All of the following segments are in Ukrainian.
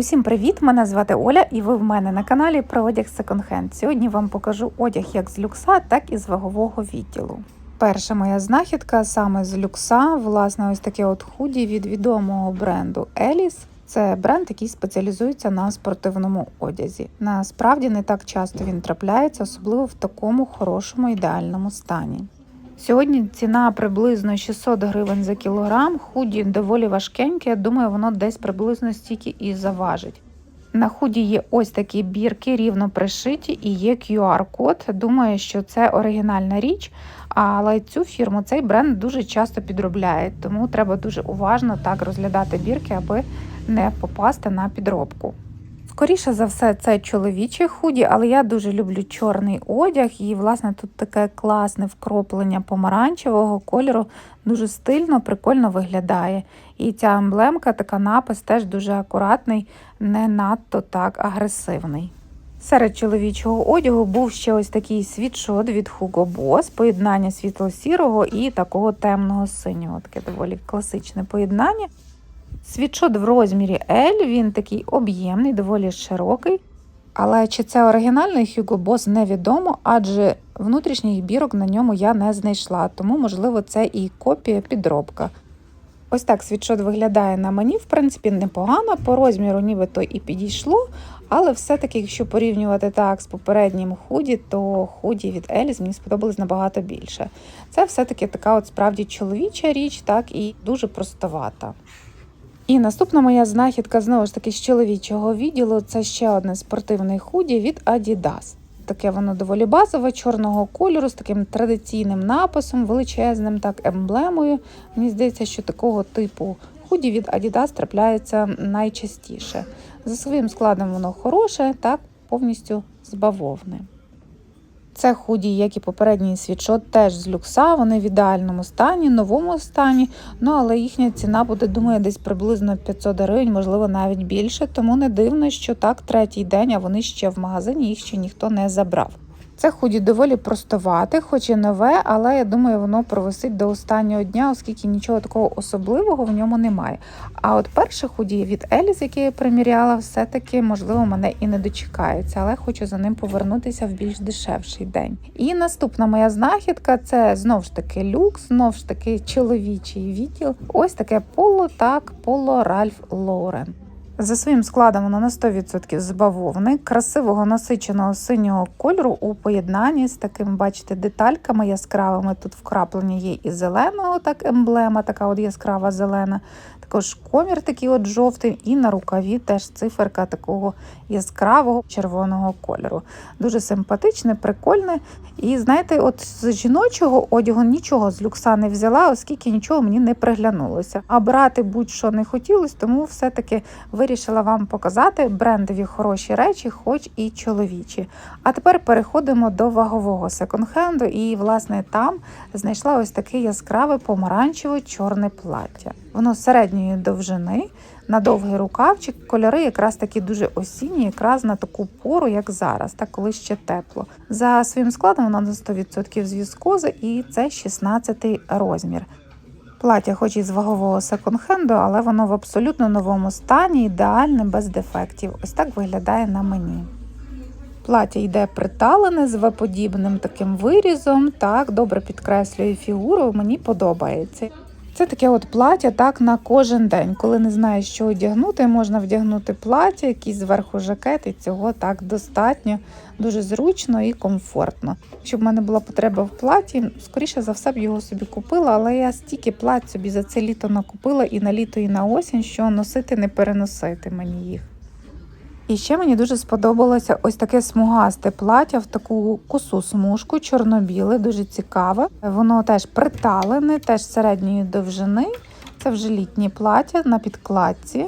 Усім привіт! Мене звати Оля, і ви в мене на каналі про одяг секонд-хенд. Сьогодні вам покажу одяг як з люкса, так і з вагового відділу. Перша моя знахідка саме з люкса, власне, ось таке от худі від відомого бренду Еліс. Це бренд, який спеціалізується на спортивному одязі. Насправді не так часто він трапляється, особливо в такому хорошому ідеальному стані. Сьогодні ціна приблизно 600 гривень за кілограм. Худі доволі важкеньке. Я думаю, воно десь приблизно стільки і заважить. На худі є ось такі бірки, рівно пришиті, і є QR-код. Думаю, що це оригінальна річ, але цю фірму цей бренд дуже часто підробляє, тому треба дуже уважно так розглядати бірки, аби не попасти на підробку. Скоріше за все, це чоловічі худі, але я дуже люблю чорний одяг, і, власне, тут таке класне вкроплення помаранчевого кольору, дуже стильно, прикольно виглядає. І ця емблемка, така напис теж дуже акуратний, не надто так агресивний. Серед чоловічого одягу був ще ось такий світшот від Hugo Boss, поєднання світло-сірого і такого темного синього. Таке доволі класичне поєднання. Світшот в розмірі L, він такий об'ємний, доволі широкий. Але чи це оригінальний Hugo Boss невідомо, адже внутрішніх бірок на ньому я не знайшла, тому, можливо, це і копія підробка. Ось так світшот виглядає на мені, в принципі, непогано, по розміру нібито і підійшло, але все-таки, якщо порівнювати так з попереднім худі, то худі від Еліс мені сподобалось набагато більше. Це все-таки така от справді чоловіча річ, так і дуже простовата. І наступна моя знахідка знову ж таки з чоловічого відділу це ще одне спортивне худі від Adidas. Таке воно доволі базове, чорного кольору, з таким традиційним написом, величезним, так емблемою. Мені здається, що такого типу худі від Adidas трапляється найчастіше. За своїм складом воно хороше, так повністю з бавовни. Це худі, як і попередній світшот, теж з люкса. Вони в ідеальному стані, новому стані. Ну але їхня ціна буде, думаю, десь приблизно 500 гривень, можливо, навіть більше. Тому не дивно, що так третій день, а вони ще в магазині, їх ще ніхто не забрав. Це худі доволі простовате, хоч і нове, але я думаю, воно провисить до останнього дня, оскільки нічого такого особливого в ньому немає. А от перше худі від Еліс, яке я приміряла, все-таки, можливо, мене і не дочекається, але хочу за ним повернутися в більш дешевший день. І наступна моя знахідка це знов ж таки люкс, знов ж таки чоловічий відділ. Ось таке поло, так, поло Ральф Лорен. За своїм складом вона на 100% з бавовни, красивого насиченого синього кольору у поєднанні з такими, бачите, детальками яскравими. Тут вкраплення є і зеленого, так емблема, така от яскрава зелена. Також комір такий от жовтий, і на рукаві теж циферка такого яскравого червоного кольору. Дуже симпатичне, прикольне. І знаєте, от з жіночого одягу нічого з люкса не взяла, оскільки нічого мені не приглянулося. А брати будь-що не хотілося, тому все-таки вирішила вам показати брендові хороші речі, хоч і чоловічі. А тепер переходимо до вагового секонд-хенду, і, власне, там знайшла ось таке яскраве помаранчево-чорне плаття. Воно середньої довжини, на довгий рукавчик, кольори якраз такі дуже осінні, якраз на таку пору, як зараз, так коли ще тепло. За своїм складом воно на 100% з віскози, і це 16 розмір. Плаття, хоч і з вагового секонд-хенду, але воно в абсолютно новому стані, ідеальне, без дефектів. Ось так виглядає на мені. Плаття йде приталене з В-подібним таким вирізом, так добре підкреслює фігуру, мені подобається. Це таке от плаття так на кожен день. Коли не знаєш, що одягнути, можна вдягнути плаття, якийсь зверху жакет, і цього так достатньо, дуже зручно і комфортно. Якщо б в мене була потреба в платі, скоріше за все б його собі купила, але я стільки плать собі за це літо накупила і на літо, і на осінь, що носити не переносити мені їх. І ще мені дуже сподобалося ось таке смугасте плаття в таку косу смужку, чорно-біле, дуже цікаве. Воно теж приталене, теж середньої довжини. Це вже літнє плаття на підкладці.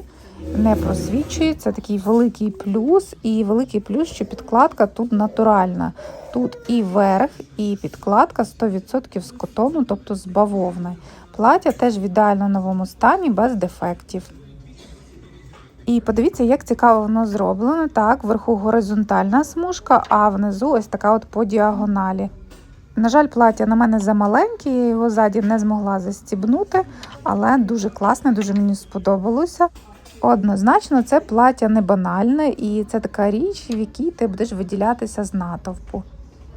Не просвічує, це такий великий плюс, і великий плюс, що підкладка тут натуральна. Тут і верх, і підкладка 100% з котону, тобто з бавовни. Плаття теж в ідеально новому стані, без дефектів. І подивіться, як цікаво воно зроблено. Так, вверху горизонтальна смужка, а внизу ось така от по діагоналі. На жаль, плаття на мене замаленьке, я його ззаді не змогла застібнути, але дуже класне, дуже мені сподобалося. Однозначно, це плаття не банальне, і це така річ, в якій ти будеш виділятися з натовпу.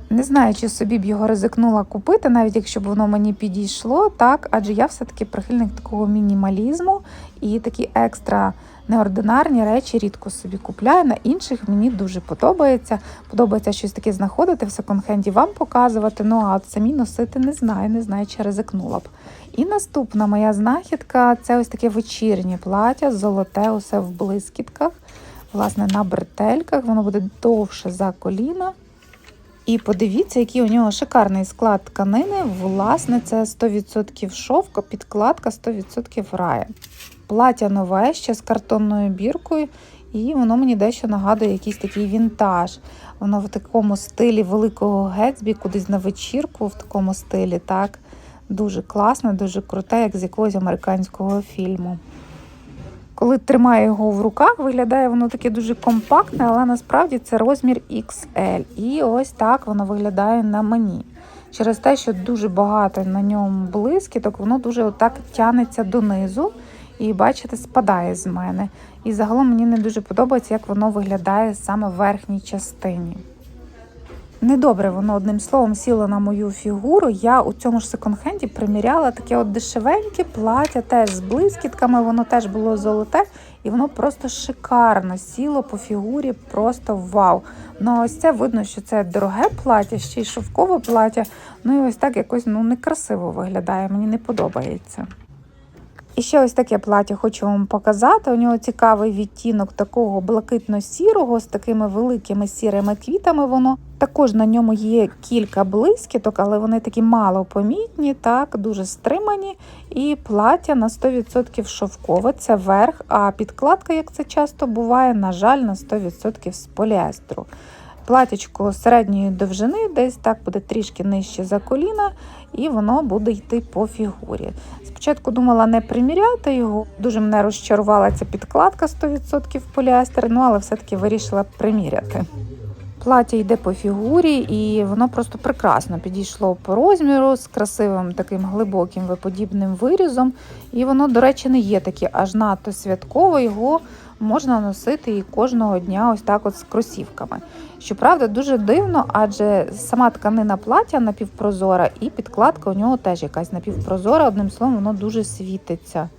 Не знаю, чи собі б його ризикнула купити, навіть якщо б воно мені підійшло, так, адже я все-таки прихильник такого мінімалізму і такі екстра неординарні речі рідко собі купляю. На інших мені дуже подобається. Подобається щось таке знаходити в секонд-хенді, вам показувати. Ну а самі носити не знаю, не знаю, чи ризикнула б. І наступна моя знахідка це ось таке вечірнє плаття, золоте, усе в блискітках. Власне, на бретельках, воно буде довше за коліна. І подивіться, який у нього шикарний склад тканини. Власне, це 100% шовк, підкладка 100% рая. Плаття нове ще з картонною біркою, і воно мені дещо нагадує якийсь такий вінтаж. Воно в такому стилі великого Гетсбі, кудись на вечірку в такому стилі. так. Дуже класне, дуже круте, як з якогось американського фільму. Коли тримаю його в руках, виглядає воно таке дуже компактне, але насправді це розмір XL. І ось так воно виглядає на мені. Через те, що дуже багато на ньому блискіток, воно дуже отак тянеться донизу. І, бачите, спадає з мене. І загалом мені не дуже подобається, як воно виглядає саме в верхній частині. Недобре воно одним словом сіло на мою фігуру. Я у цьому ж секонд-хенді приміряла таке от дешевеньке плаття, теж з блискітками, воно теж було золоте, і воно просто шикарно сіло по фігурі, просто вау. Ну ось це видно, що це дороге плаття, ще й шовкове плаття. Ну і ось так якось ну некрасиво виглядає, мені не подобається. І ще ось таке плаття хочу вам показати. У нього цікавий відтінок такого блакитно-сірого з такими великими сірими квітами. Воно також на ньому є кілька блискіток, але вони такі малопомітні, так, дуже стримані. І плаття на 100% шовкове, це верх, а підкладка, як це часто буває, на жаль, на 100% з поліестру. Платічко середньої довжини, десь так буде трішки нижче за коліна, і воно буде йти по фігурі. Спочатку думала не приміряти його, дуже мене розчарувала ця підкладка 100% поліестер, ну але все-таки вирішила приміряти. Плаття йде по фігурі, і воно просто прекрасно підійшло по розміру з красивим таким глибоким виподібним вирізом. І воно, до речі, не є таке аж надто святкове, його можна носити і кожного дня ось так от з кросівками. Щоправда, дуже дивно, адже сама тканина плаття напівпрозора, і підкладка у нього теж якась напівпрозора, одним словом, воно дуже світиться.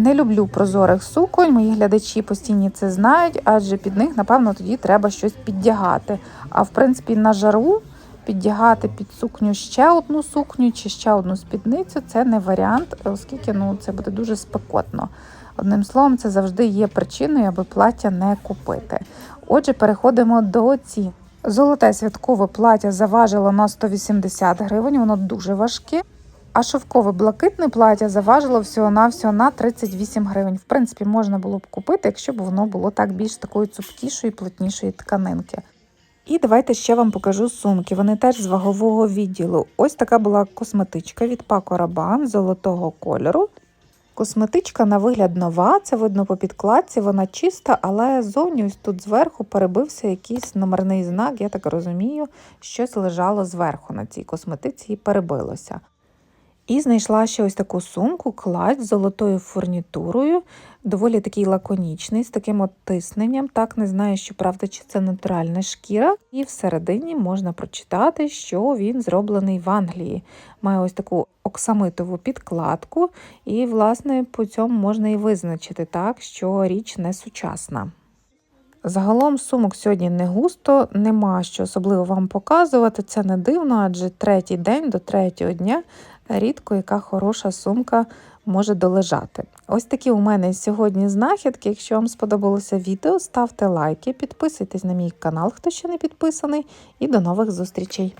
Не люблю прозорих суконь, мої глядачі постійні це знають, адже під них, напевно, тоді треба щось піддягати. А в принципі, на жару піддягати під сукню ще одну сукню чи ще одну спідницю це не варіант, оскільки ну, це буде дуже спекотно. Одним словом, це завжди є причиною, аби плаття не купити. Отже, переходимо до цін. Золоте святкове плаття заважило на 180 гривень, воно дуже важке. А шовкове блакитне плаття заважило всього-навсього на 38 гривень. В принципі, можна було б купити, якщо б воно було так більш такої цупкішої, плотнішої тканинки. І давайте ще вам покажу сумки. Вони теж з вагового відділу. Ось така була косметичка від Paco Rabanne золотого кольору. Косметичка на вигляд нова, це видно по підкладці, вона чиста, але зовні ось тут зверху перебився якийсь номерний знак, я так розумію, щось лежало зверху на цій косметиці і перебилося. І знайшла ще ось таку сумку, кладь з золотою фурнітурою, доволі такий лаконічний, з таким от тисненням. Так, не знаю, що правда, чи це натуральна шкіра. І всередині можна прочитати, що він зроблений в Англії. Має ось таку оксамитову підкладку, і, власне, по цьому можна і визначити, так, що річ не сучасна. Загалом сумок сьогодні не густо, нема що особливо вам показувати. Це не дивно, адже третій день до третього дня рідко яка хороша сумка може долежати. Ось такі у мене сьогодні знахідки. Якщо вам сподобалося відео, ставте лайки, підписуйтесь на мій канал, хто ще не підписаний, і до нових зустрічей!